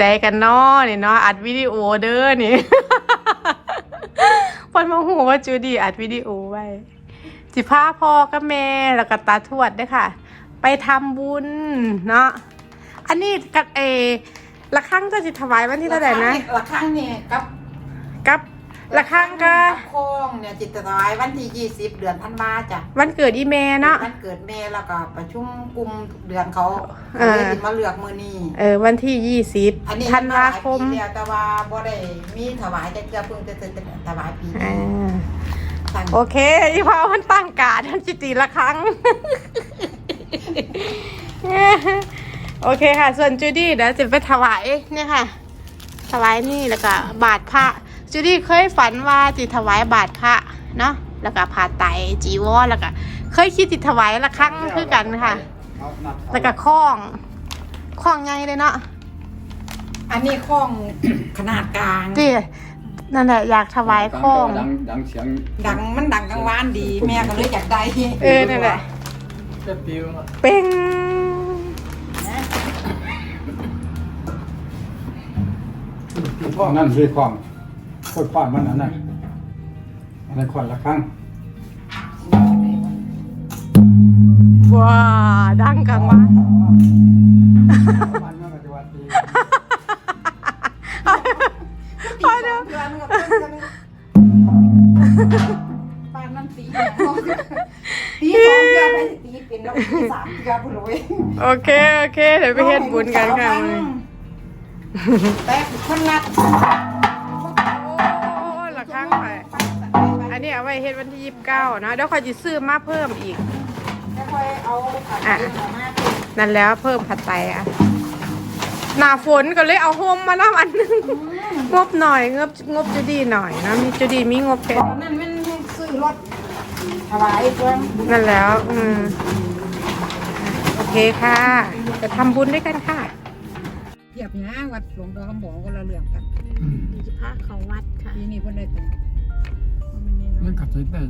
ใดกันเนาะนี่เนาะอัดวิดีโอเด้อนี่เพิ่นมาหูว่าจูดี้อัดวิดีโอไว้จิพาพ่อกับแม่แล้วก็ตาทวดเด้อค่ะ ไปทำบุญเนาะอันนี้กับเอละครั้งจะจิถวายวันที่เท่าไหร่นะละครั้งเนี่ยกับกับ ละครั้งก็บโค้งเนี่ยจิตถวายวันที่ยี่สิบเดือนธันวาจ้ะวันเกิดอีเมเนาะวันเกิดแม่แล้วก็ประชุมกลุ่มทุกเดือนเขาเออเลยสิมาเลือกมือนี้เออวันที่ยี่สิบอันนี้ธันวาคมถวายปีเดียวแต่ว่าบ่ได้มีถวายแต่เกือเพิ่งจะถวายปีอ่นี้าตั้งโอเคอีพอมันตั้งการทันจิตีละครั้งโอเคค่ะ ส่วนจูดี้เดี๋ยวจะไปถวายเนี่ยค่ะ ถวายนี่แล้วก็บาทพระ จูดี้เคยฝันว่าจิถวายบาทพระเนาะแล้วก็ผ่าไตรจีวรแล้วก็เคยคิดจิถวายละครั้งคือกันค่ะ แล้วก็ข้องข้องไงเลยเนาะอันนี้ข้องขนาดกลางจีนั่นแหละอยากถวายข้องดังดังเสียงดังมันดังกลางวานดี แม่ก็เลยอยากได้เออนั่นแหละจะปิวเป็นพ่อนั่นคือความ โคตรความมันอันนั้นอันนั้นคนละครั้งว้าดังกังวะมันก็จะวัดดีตีสองเดือนก็เป็นกันปานนั้นตีตีสองเดือนไปตีเป็นแล้วตีสามเดือนพุ่นเลยโอเค โอเค เดี๋ยวไปเฮ็ดบุญกันค่ะมื้อนี้แต่คนรัดโอ้ละ นนี้เอาไว้เฮ็ดวันที่ยี่สิบเก้านะเดี๋ยวคอยจะซื้อมาเพิ่มอีกไม่ค่อยเอาผัดอะเองออกมานั่นแล้วเพิ่มผัดไตอะหน้าฝนก็เลยเอาโฮมมาน้ำอันหนึงงบหน่อยงบงบจะดีหน่อยนะมีจะดีมีงบเพตชรอนนั้นมันซื้อรถถวายเพื่อนนั่นแล้วอืมโอเคค่ะจะทำบุญด้วยกันค่ะเทียบนะวัดหลวงตาคำบอกก็ละเรื่องกันจะพาเขาวัดค่ะปีนี้เพิ่นได้เป็นมันนี่นั่น เนาะกัดเห็นได้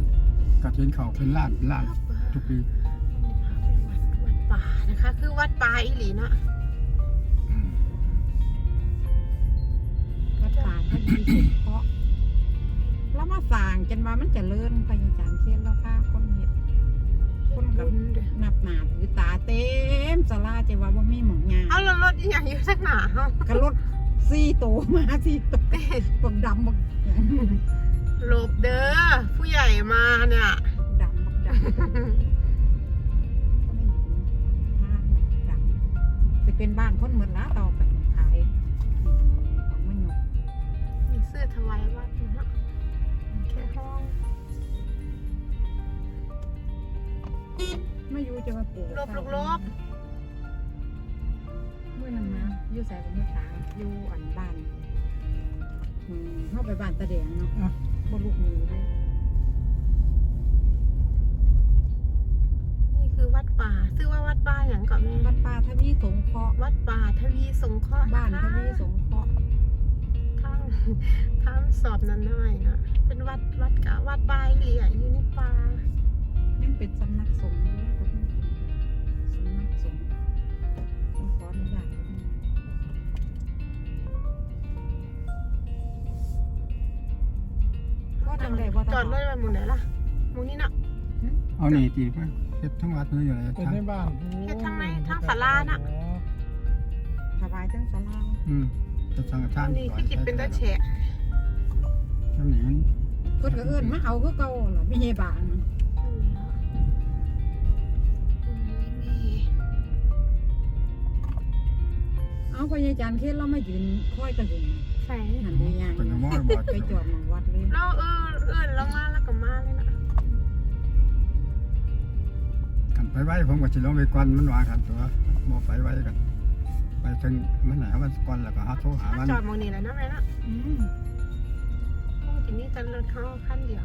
กัดเห็นเขาเป็นล้านเป็นล้านทุกปีวัดป่านะคะ คือวัดป่าอีหลีเนาะอืมวัดป่าท่านมีสงเคราะห์แล้วมาสร้างจนว่ามันเจริญไปอย่างจานเช่นแล้วค่ะคนเห็ดคนกับนับหนาถือตาเต็มสลาจะว่าบ่มีหมองงานเอาแล้วรถอีหยังอยู่สักหนาเฮาก็รถสี่ตัวมาสี่ตัวบักดำบัก หยังหลบเด้อผู้ใหญ่มาเนี่ย ดำบักดำก็ไม่เห็นทางบักดำจะเป็นบ้านคนเหมือนล้าต่อไปขายของมันหยกมีเสื้อถวายวัดอยู่เนาะแค่ห้องไม่อยู่จะมาปลูกลบลบลบเมื่อนั้นมาอยู่ใส่เป็นทางอยู่อันบ้าน อืมเข้าไปบ้านตะแดงเนาะอะ บ่ลูกมีเลยนี่คือวัดป่าชื่อว่าวัดป่าอย่างก่อนแม่วัดป่าทวีสงเคราะห์วัดป่าทวีสงเคราะห์บ้านทนะคะวีสงเคราะห์ข้างข้างสอบนั่นหน่อยนะเป็นวัดวัดกะวัดป่าอีหลีอะอยู่ในป่า นั่นเป็นสำนักสงฆ์ ก็จังได้ว่าจอดรถไปหมุนไหนล่ะหมุนนี่เนาะเอานี่ตีไปเฮ็ดทั้งวัดเลยอยู่เลยเป็นในบ้านเฮ็ดทางในทางศาลาน่ะถวายทั้งศาลาอืมจะสังฆทานนี่คือคิดเป็นตาแฉะทำนี่มันเพิ่นก็เอิ้นมาเอาคือเก่าล่ะมีเฮบาน เอาไปยายจานเทศเรามายืนคอยกันอยู่ใส่หันไปย่างเป็นมอดบอกไปจอดหมองวัดเลยเราเออเออเรามาแล้วก็มาเลยนะกันไปไว้ผมก็สิลงไปก่อนมันว่ากันตัวบ่ไปไว้กัน ไปถึงมันไหนมันก่อนแล้วก็หาโทรหามันจอดหมองนี่แหละนะแม่นะอืมคงจะมีแต่รถเท่าคันเดียว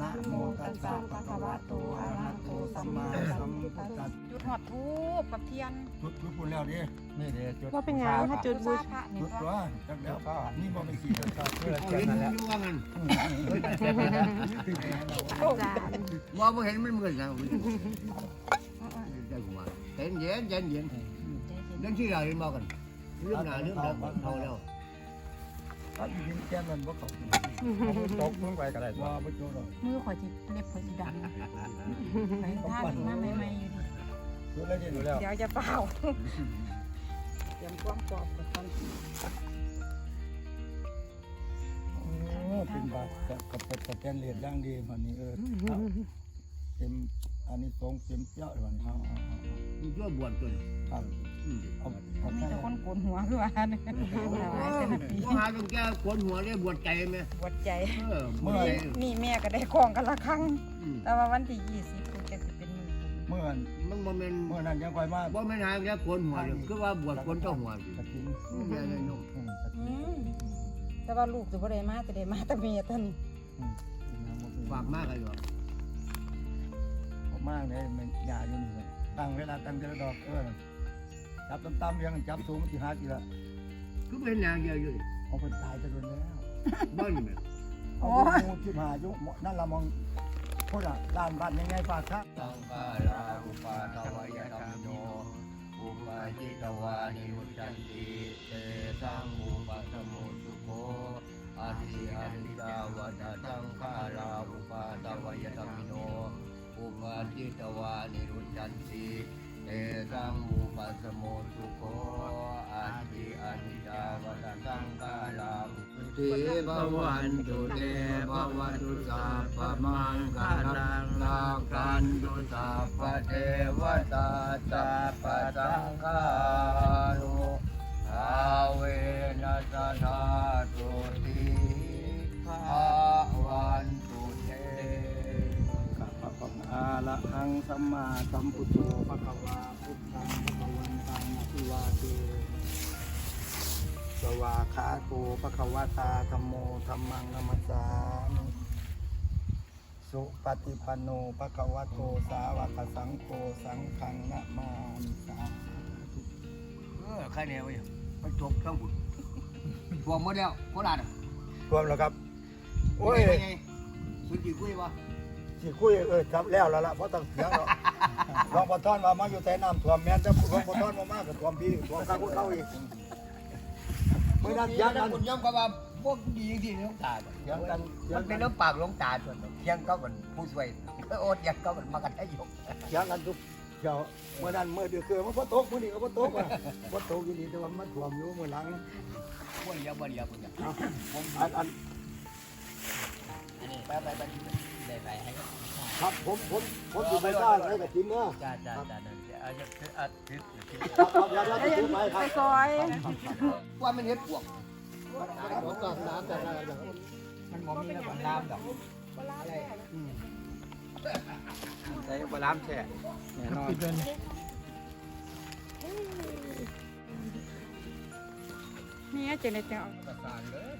นะโมตัสสะภะคะวะโตอะระหะโตสัมมาสัมพุทธัสสะจุดหอดทูบกับเทียนจุดจุดปุ่นแล้วดินี่เด้จุดว่าเป็นหยังถ้าจุดบูชพระนี่จุดก็ตัวจักแล้วก็นี่บ่เป็นขี้เด้อครับเพื่อเอาเจ้าเห็นนั่นแหละอยู่ว่างั้นอาจารย์ว่าบ่เห็นมันเหมือนกันได้หัวเย็นเย็นเย็นเย็นเรื่องที่เราเห็นบอกกันเรื่องหนาเรื่องหลังเขาแล้ว ถ้าอยู่ดินแก้มมันบ่เข้าตกลงไปก็ได้ว่าบ่จุดหรอกมือข่อยจิเล็บข่อยจิดำไปท่าดีมากใหม่ๆอยู่ดิจุดแล้วดิดูแล้วเดี๋ยวจะเปล่าเตรียมความกรอบกับตอนโอ้เป็นบาทกับกับกับแกนเลียดย่างดีมันนี่เออเต็มอันนี้ตรงเต็มเปี้ยวันนี้เอาเอาเอามันชั่วบวชตัวนี้เอาเอาเอา มีแค่แต่คนโกนหัวคือว่าเนี่ยถวายแต่ละปีว่าหาตรงแก้ขวนหัวได้บวชใจไหมวัดใจเออเมื่อไหร่นี่แม่ก็ได้ของกันละครั้ง แต่ว่าวันที่ยี่สิบคุณจะสิเป็นมือบุญเมื่อมันบ่แม่นเมื่อนั้นยังค่อยมาบ่แม่นหาแค่ขวนหัวเลยคือว่าบวชขวนเจ้าหัวสิกระถิ่นแม่เลยน้องอืมกระอืถิ่นมแต่ว่าลูกจะบ่ได้มาแต่ได้มาแต่เมียท่านอืมน้ำบ่เป็นฝากมากเลยหรอผมมากเลยมันยาอยู่นี่เลยตั้งเวลาตั้งเจระดอกเออ จับต่ำๆเรียงจับสูงมันสิหากี่ละคือเป็นนางเดียวอยู่เอาเป็นตายจะโดนแล้วบ้านนี่แม่เอาไปมูที่มหายุนั่นละมองพูดอะด้านบ้านยังไงฝากครับ สังฆาราอุปาทวยธรรมโนอุปาจิตวานิรุจันติเตสังอุปสมมุสุโขอาทิอานิจาวดาสังฆาราอุปาทวยธรรมโนอุปาจิตวานิรุจันติเต สังอุปสมุสุโขอาทิอานิจาวดาสังฆาราอุปติภวันตุเตภวันตุสัพพมังคารังนากันตุสัพพเทวตาสัพพสังฆานุอาเวนัสนาตุติภาวันตุเตข้าพระองค์อาละหังสัมมาสัมพุทโธภะคะวา พุทธังภะคะวันตังอภิวาเทสวาขาโตภะคะวะตาธัมโมธัมมังนัมสสามิสุปฏิปันโนภะคะวะโตสาวกสังโฆสังฆังนะมามิสาธุเออใครเนี่ยวะเนี่ยไปจบทั้งบุญทวงหมดแล้วโคราชอะรวมแล้วครับ โอ้ยเป็นไงคุณจีคุยวะ สิคุยเออครับแล้วแล้วล่ะเพราะต้องเสียงหรอก หลวงพ่อท่อนมามาอยู่แต่น้ำท่วมแม่นแต่หลวงพ่อท่อนมามากกับท่วมพี่ท่วมข้างพวกเขาอีกเมื่อนั้นเถียังกันคุณย่อมก็ว่าพวกดีจริงๆน้องตาเถียังกันเถียมังนกัเป็นนน้ำปากหลวงตาส่วนหนึ่งเที่ยงก็เหมือนผู้ช่วยโอ๊ตยังก็เหมือนมากันได้ยกเถียังกันทุกเช้าเมื่อนั้นเมื่อเดือดคือมันพ่ตกมื่อนี้ก็พ่ตกอะพ่ตกอยู่นี่แต่ว่ามันท่วมอยู่เมื่อหลังบ่เดียวบ่เดียวคุณย่าเอาอันอันอันนี้ไปไปไปได้ไปให้ ครับผมผมผมอยู่ไปได้ไปกับทีมเนาะจ้าจ้าจ้านั่นเอาจะเอาทิศครับครับอย่าได้ถือไปครับไปซอยว่ามันเห็ดปวกผมก็น้ำแต่ละอย่างมันมองมีน้ำน้ำดอกใส่ปลาล้ำแช่แน่นอนนี่เจเนเตอร์ประสานเลย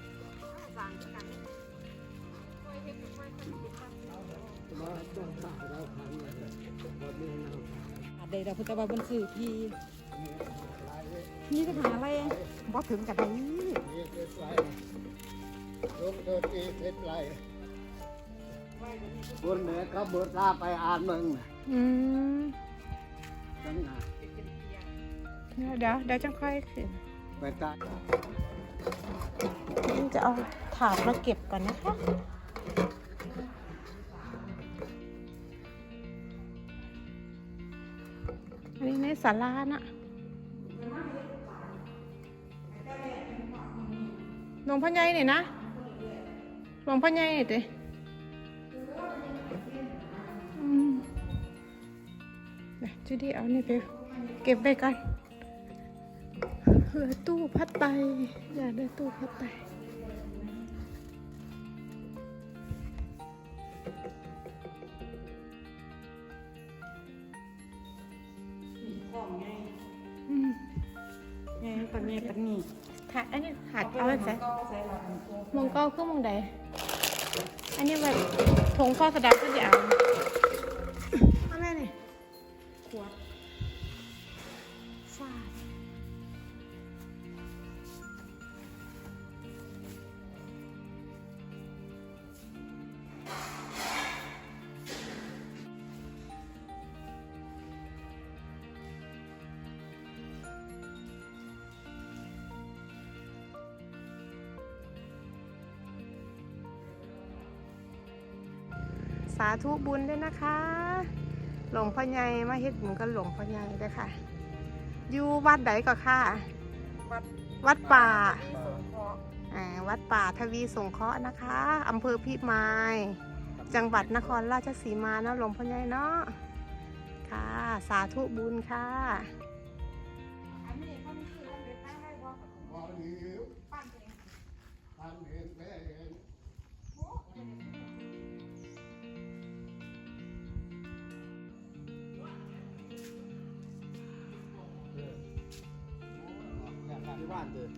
เดี๋ยวพุทธบาลบนสื่อที่นี่จะหาอะไรบ่ถึงกันนี้ลงเดินอีเฮ็ดไรคนเหนือเขาเบิดลาไปอ่านมึงอืมจังหนาเดี๋ยวเดี๋ยวเดี๋ยวจังค่อยขึ้นไปตาจะเอาถาดมาเก็บก่อนนะคะ ศาลาน่ะหลวงพ่อใหญ่นี่นะหลวงพ่อใหญ่นี่เต้อืมเดี๋ยวจุดีเอานี่ไปเก็บไปกันเหลือตู้พัดไตอย่าได้ตู้พัดไต ไงปานนี้ปานนี้ถาดอันนี้ถาดเอาไว้ใส่ก็ใส่หลังตัวมองเก้าคือมองใดอันนี้แบบทงข้อสะดับก็จะเอาเอา สาธุบุญด้วยนะคะ หลวงพ่อใหญ่มาเฮ็ดบุญกับหลวงพ่อใหญ่ด้วยค่ะ อยู่วัดใดก็ค่ะ วัดวัดป่าที่สงเคราะห์อ่าวัดป่าทวีสงเคราะห์นะคะอำเภอพิมาย จังหวัดนครราชสีมาเนาะหลวงพ่อใหญ่เนาะค่ะ สาธุบุญค่ะ อันนี้เขามีชื่อว่าเป็นตั้งให้บ่พอดี บ้านเจอ